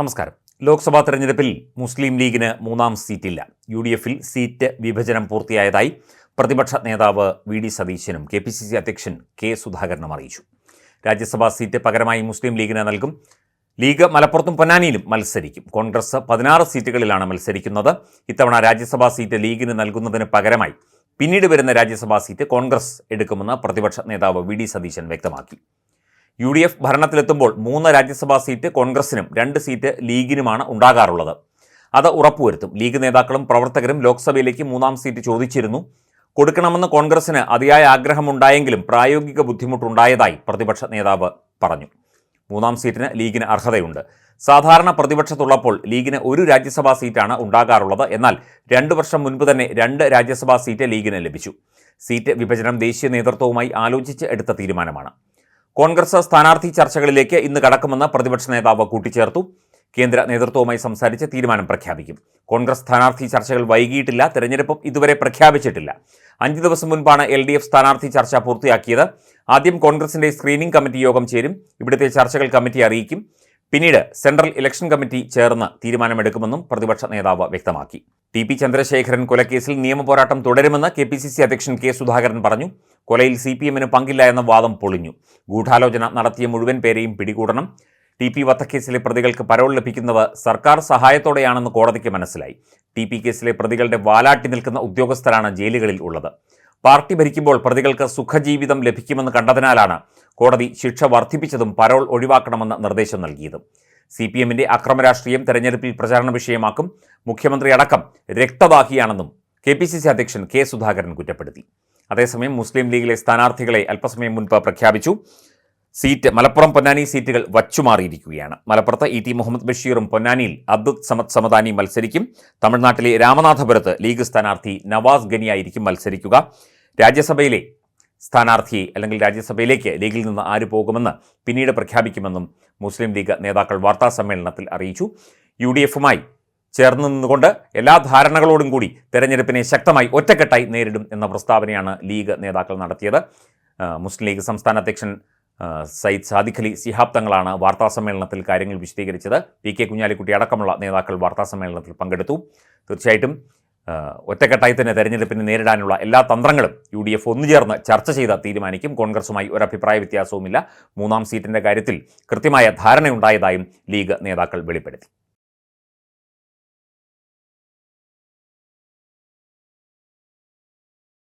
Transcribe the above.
നമസ്കാരം. ലോക്സഭാ തെരഞ്ഞെടുപ്പിൽ മുസ്ലിം ലീഗിന് മൂന്നാം സീറ്റില്ല. യു ഡി എഫിൽ സീറ്റ് വിഭജനം പൂർത്തിയായതായി പ്രതിപക്ഷ നേതാവ് വി ഡി സതീശനും കെ പി സി സി അധ്യക്ഷൻ കെ സുധാകരനും അറിയിച്ചു. രാജ്യസഭാ സീറ്റ് പകരമായി മുസ്ലിം ലീഗിന് നൽകും. ലീഗ് മലപ്പുറത്തും പൊന്നാനിയിലും മത്സരിക്കും. കോൺഗ്രസ് പതിനാറ് സീറ്റുകളിലാണ് മത്സരിക്കുന്നത്. ഇത്തവണ രാജ്യസഭാ സീറ്റ് ലീഗിന് നൽകുന്നതിന് പകരമായി പിന്നീട് വരുന്ന രാജ്യസഭാ സീറ്റ് കോൺഗ്രസ് എടുക്കുമെന്ന് പ്രതിപക്ഷ നേതാവ് വി ഡി സതീശൻ വ്യക്തമാക്കി. യു ഡി എഫ് ഭരണത്തിലെത്തുമ്പോൾ മൂന്ന് രാജ്യസഭാ സീറ്റ് കോൺഗ്രസിനും രണ്ട് സീറ്റ് ലീഗിനുമാണ് ഉണ്ടാകാറുള്ളത്. അത് ഉറപ്പുവരുത്തും. ലീഗ് നേതാക്കളും പ്രവർത്തകരും ലോക്സഭയിലേക്ക് മൂന്നാം സീറ്റ് ചോദിച്ചിരുന്നു. കൊടുക്കണമെന്ന് കോൺഗ്രസിന് അതിയായ ആഗ്രഹമുണ്ടായെങ്കിലും പ്രായോഗിക ബുദ്ധിമുട്ടുണ്ടായതായി പ്രതിപക്ഷ നേതാവ് പറഞ്ഞു. മൂന്നാം സീറ്റിന് ലീഗിന് അർഹതയുണ്ട്. സാധാരണ പ്രതിപക്ഷത്തുള്ളപ്പോൾ ലീഗിന് ഒരു രാജ്യസഭാ സീറ്റാണ് ഉണ്ടാകാറുള്ളത്. എന്നാൽ രണ്ടു വർഷം മുൻപ് തന്നെ രണ്ട് രാജ്യസഭാ സീറ്റ് ലീഗിന് ലഭിച്ചു. സീറ്റ് വിഭജനം ദേശീയ നേതൃത്വവുമായി ആലോചിച്ച് എടുത്ത തീരുമാനമാണ്. കോൺഗ്രസ് സ്ഥാനാർത്ഥി ചർച്ചകളിലേക്ക് ഇന്ന് കടക്കുമെന്ന് പ്രതിപക്ഷ നേതാവ് കൂട്ടിച്ചേർത്തു. കേന്ദ്ര നേതൃത്വവുമായി സംസാരിച്ച് തീരുമാനം പ്രഖ്യാപിക്കും. കോൺഗ്രസ് സ്ഥാനാർത്ഥി ചർച്ചകൾ വൈകിയിട്ടില്ല തെരഞ്ഞെടുപ്പും ഇതുവരെ പ്രഖ്യാപിച്ചിട്ടില്ല. അഞ്ച് ദിവസം മുൻപാണ് എൽ ഡി എഫ് സ്ഥാനാർത്ഥി ചർച്ച പൂർത്തിയാക്കിയത്. ആദ്യം കോൺഗ്രസിന്റെ സ്ക്രീനിംഗ് കമ്മിറ്റി യോഗം ചേരും. ഇവിടുത്തെ ചർച്ചകൾ കമ്മിറ്റി അറിയിക്കും. പിന്നീട് സെൻട്രൽ ഇലക്ഷൻ കമ്മിറ്റി ചേർന്ന് തീരുമാനമെടുക്കുമെന്നും പ്രതിപക്ഷ നേതാവ് വ്യക്തമാക്കി. ടി പി ചന്ദ്രശേഖരൻ കൊലക്കേസിൽ നിയമപോരാട്ടം തുടരുമെന്ന് കെ പി സി സി അധ്യക്ഷൻ കെ സുധാകരൻ പറഞ്ഞു. കൊലയിൽ സി പി എമ്മിന് പങ്കില്ല എന്ന വാദം പൊളിഞ്ഞു. ഗൂഢാലോചന നടത്തിയ മുഴുവൻ പേരെയും പിടികൂടണം. ടി പി വധക്കേസിലെ പ്രതികൾക്ക് പരോൾ ലഭിക്കുന്നത് സർക്കാർ സഹായത്തോടെയാണെന്ന് കോടതിക്ക് മനസ്സിലായി. ടി പി കേസിലെ പ്രതികളുടെ വാലാട്ടി നിൽക്കുന്ന ഉദ്യോഗസ്ഥരാണ് ജയിലുകളിൽ ഉള്ളത്. പാർട്ടി ഭരിക്കുമ്പോൾ പ്രതികൾക്ക് സുഖജീവിതം ലഭിക്കുമെന്ന് കണ്ടതിനാലാണ് കോടതി ശിക്ഷ വർദ്ധിപ്പിച്ചതും പരോൾ ഒഴിവാക്കണമെന്ന് നിർദ്ദേശം നൽകിയതും. സി പി എമ്മിന്റെ അക്രമരാഷ്ട്രീയം തെരഞ്ഞെടുപ്പിൽ പ്രചാരണ വിഷയമാക്കും മുഖ്യമന്ത്രി അടക്കം രക്തദാഹിയാണെന്നും കെ പി സി സി അധ്യക്ഷൻ കെ സുധാകരൻ കുറ്റപ്പെടുത്തി. അതേസമയം മുസ്ലിം ലീഗിലെ സ്ഥാനാർത്ഥികളെ അല്പസമയം മുൻപ് പ്രഖ്യാപിച്ചു. സീറ്റ് മലപ്പുറം പൊന്നാനി സീറ്റുകൾ വച്ചുമാറിയിരിക്കുകയാണ് മലപ്പുറത്ത് ഇ ടി മുഹമ്മദ് ബഷീറും പൊന്നാനിയിൽ അബ്ദുൽ സമദ് സമദാനി മത്സരിക്കും. തമിഴ്നാട്ടിലെ രാമനാഥപുരത്ത് ലീഗ് സ്ഥാനാർത്ഥി നവാസ് ഗനിയായിരിക്കും മത്സരിക്കുക. രാജ്യസഭയിലെ സ്ഥാനാർത്ഥിയെ അല്ലെങ്കിൽ രാജ്യസഭയിലേക്ക് ലീഗിൽ നിന്ന് ആര് പോകുമെന്ന് പിന്നീട് പ്രഖ്യാപിക്കുമെന്നും മുസ്ലിം ലീഗ് നേതാക്കൾ വാർത്താ സമ്മേളനത്തിൽ അറിയിച്ചു. യു ഡി എഫുമായി ചേർന്ന് നിന്നുകൊണ്ട് എല്ലാ ധാരണകളോടും കൂടി തെരഞ്ഞെടുപ്പിനെ ശക്തമായി ഒറ്റക്കെട്ടായി നേരിടും എന്ന പ്രസ്താവനയാണ് ലീഗ് നേതാക്കൾ നടത്തിയത്. മുസ്ലിം ലീഗ് സംസ്ഥാന അധ്യക്ഷൻ സയ്യിദ് സാദിഖ് അലി സിഹാബ് തങ്ങളാണ് വാർത്താ സമ്മേളനത്തിൽ കാര്യങ്ങൾ വിശദീകരിച്ചത്. പി കെ കുഞ്ഞാലിക്കുട്ടി അടക്കമുള്ള നേതാക്കൾ വാർത്താ സമ്മേളനത്തിൽ പങ്കെടുത്തു. തീർച്ചയായിട്ടും ഒറ്റക്കെട്ടായി തന്നെ തെരഞ്ഞെടുപ്പിനെ നേരിടാനുള്ള എല്ലാ തന്ത്രങ്ങളും യു ഡി എഫ് ഒന്നുചേർന്ന് ചർച്ച ചെയ്ത തീരുമാനിക്കും. കോൺഗ്രസുമായി ഒരു അഭിപ്രായ വ്യത്യാസവുമില്ല. മൂന്നാം സീറ്റിന്റെ കാര്യത്തിൽ കൃത്യമായ ധാരണയുണ്ടായതായും ലീഗ് നേതാക്കൾ വെളിപ്പെടുത്തി.